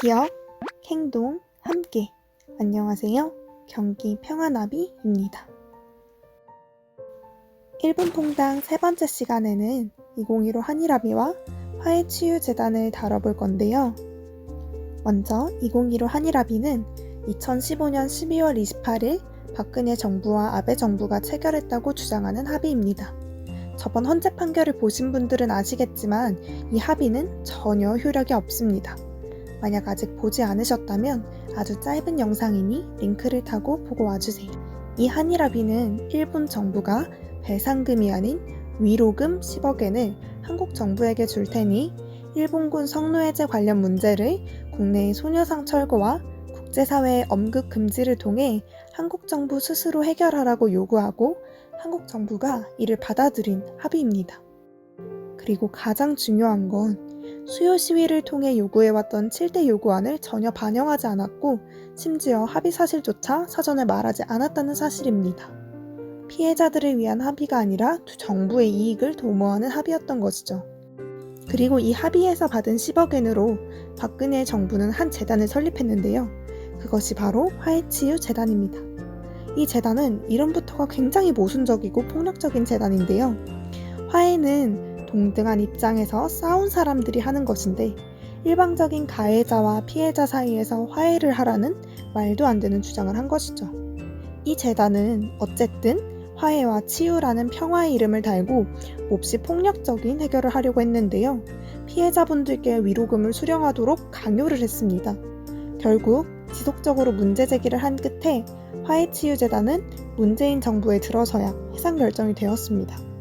기억, 행동, 함께. 안녕하세요. 경기 평화나비입니다. 1분 퐁당 세 번째 시간에는 2015 한일아비와 화해치유재단을 다뤄볼 건데요. 먼저 2015 한일아비는 2015년 12월 28일 박근혜 정부와 아베 정부가 체결했다고 주장하는 합의입니다. 저번 헌재 판결을 보신 분들은 아시겠지만 이 합의는 전혀 효력이 없습니다. 만약 아직 보지 않으셨다면 아주 짧은 영상이니 링크를 타고 보고 와주세요. 이 한일합의는 일본 정부가 배상금이 아닌 위로금 10억엔을 한국 정부에게 줄 테니 일본군 성노예제 관련 문제를 국내의 소녀상 철거와 국제사회의 엄극 금지를 통해 한국 정부 스스로 해결하라고 요구하고 한국 정부가 이를 받아들인 합의입니다. 그리고 가장 중요한 건 수요 시위를 통해 요구해왔던 7대 요구안을 전혀 반영하지 않았고 심지어 합의 사실조차 사전에 말하지 않았다는 사실입니다. 피해자들을 위한 합의가 아니라 두 정부의 이익을 도모하는 합의였던 것이죠. 그리고 이 합의에서 받은 10억 엔으로 박근혜 정부는 한 재단을 설립했는데요. 그것이 바로 화해치유 재단입니다. 이 재단은 이름부터가 굉장히 모순적이고 폭력적인 재단인데요. 화해는 동등한 입장에서 싸운 사람들이 하는 것인데 일방적인 가해자와 피해자 사이에서 화해를 하라는 말도 안 되는 주장을 한 것이죠. 이 재단은 어쨌든 화해와 치유라는 평화의 이름을 달고 몹시 폭력적인 해결을 하려고 했는데요. 피해자분들께 위로금을 수령하도록 강요를 했습니다. 결국 지속적으로 문제 제기를 한 끝에 화해치유재단은 문재인 정부에 들어서야 해산 결정이 되었습니다.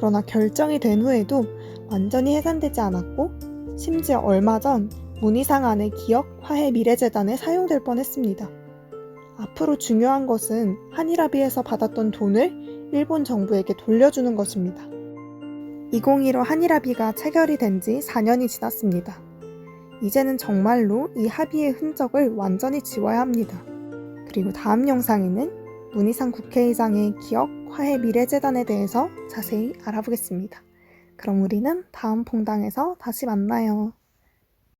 그러나 결정이 된 후에도 완전히 해산되지 않았고 심지어 얼마 전 문희상 안의 기억 화해 미래재단에 사용될 뻔했습니다. 앞으로 중요한 것은 한일합의에서 받았던 돈을 일본 정부에게 돌려주는 것입니다. 2015 한일합의가 체결이 된 지 4년이 지났습니다. 이제는 정말로 이 합의의 흔적을 완전히 지워야 합니다. 그리고 다음 영상에는 문희상 국회의장의 기억 화해 미래재단에 대해서 자세히 알아보겠습니다. 그럼 우리는 다음 퐁당에서 다시 만나요.